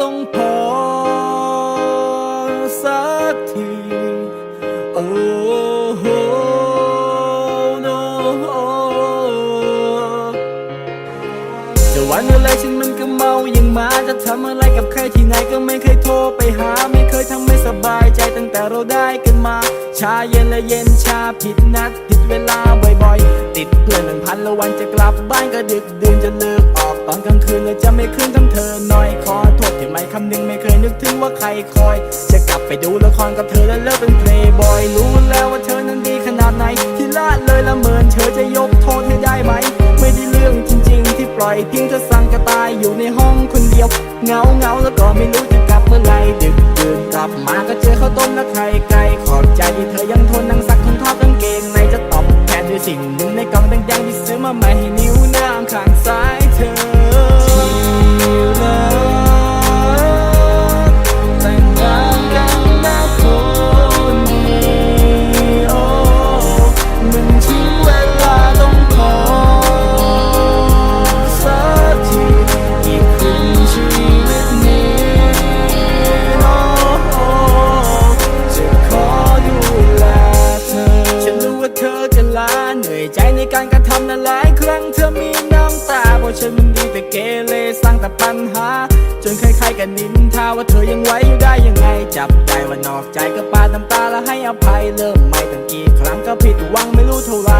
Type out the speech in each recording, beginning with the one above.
ต้องพอสักที โอ้โห no จะวันอะไรฉันมันก็เมาอย่างมาจะทำอะไรกับใครที่ไหนก็ไม่เคยโทรไปหา ไม่เคยทำไม่สบายใจตั้งแต่เราได้กันมา ชาเย็นและเย็นชาผิดนัดผิดเวลาบ่อยๆ ติดเพื่อนหนึ่งพันละวันจะกลับบ้านก็ดึกดื่นจะเลิกออก ตอนกลางคืนเลยจะไม่คืนทั้งเธอหน่อยขอโทษที่ไม่คำนึงไม่เคยนึกถึงว่าใครคอย จะกลับไปดูละครกับเธอแล้วเลิกเป็นเพลย์บอยรู้แล้วว่าเธอนั้นดีขนาดไหน ที่ละเลยละเมินเธอจะยกโทษให้ได้ไหม ไม่ได้เรื่องจริง ๆ ที่ปล่อยทิ้งเธอสั่งกระตายอยู่ในห้องคนเดียวเงาเงาแล้วก็ไม่รู้จะกลับเมื่อไหรดึกดื่นกลับมาก็เจอข้าวต้มและไข่ไก่ขอบใจที่เธอยังทนนั่งซักทนทอดกางเกงในจะตอบแทนด้วยสิ่งหนึ่งในกล่องแดงๆที่ซื้อมาใหม่ให้นิ้วนางข้างซ้ายเธอ เหนื่อยใจในการกระทำนั้นหลายครั้งเธอมีน้ำตาเพราะฉันมันดีแต่เกเรสร้างแต่ปัญหา จนใครๆกันนินทาว่าเธอยังไหวอยู่ได้ยังไง จับได้ว่านอกใจก็ปาดน้ำตาแล้วให้อภัยเริ่มใหม่ตั้งกี่ครั้งก็ผิดหวังไม่รู้เท่าไหร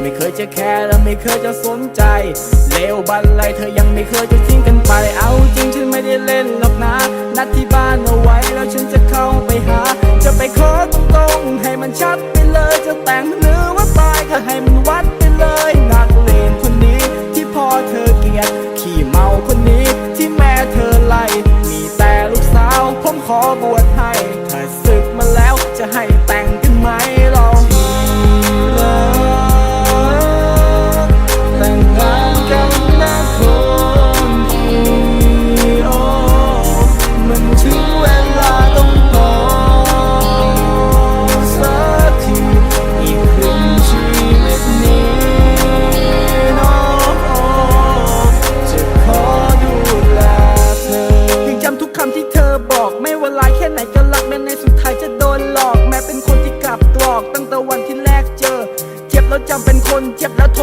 ไม่เคยจะแคร์และไม่เคยจะสนใจเลวบันไลเธอยังไม่เคยจะทิ้งกันไปเอาจริงฉันไม่ ให้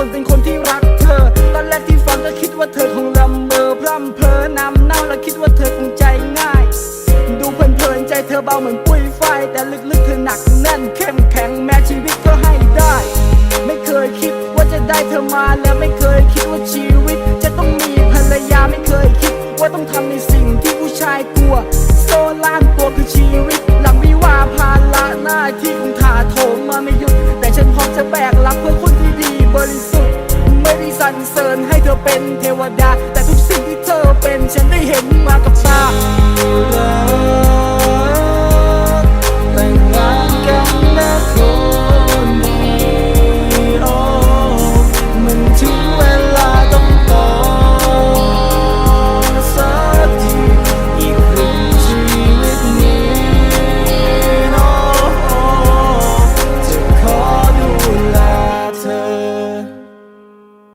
คนเป็นคนที่รักเธอ ตอนแรกที่ฟังก็คิดว่าเธอคงลำเมอพร่ำเพอนำเน่าและคิดว่าเธอคงใจง่าย ดูเพลินใจเธอเบาเหมือนปุ้ยไฟ แต่ลึกๆเธอหนักแน่นเข้มแข็งแม้ชีวิตก็ให้ได้ ไม่เคยคิดว่าจะได้เธอมาแล้วไม่เคยคิดว่าชีว ทวดา แต่ทุกสิ่งที่เธอเป็นฉันได้เห็นมากับตา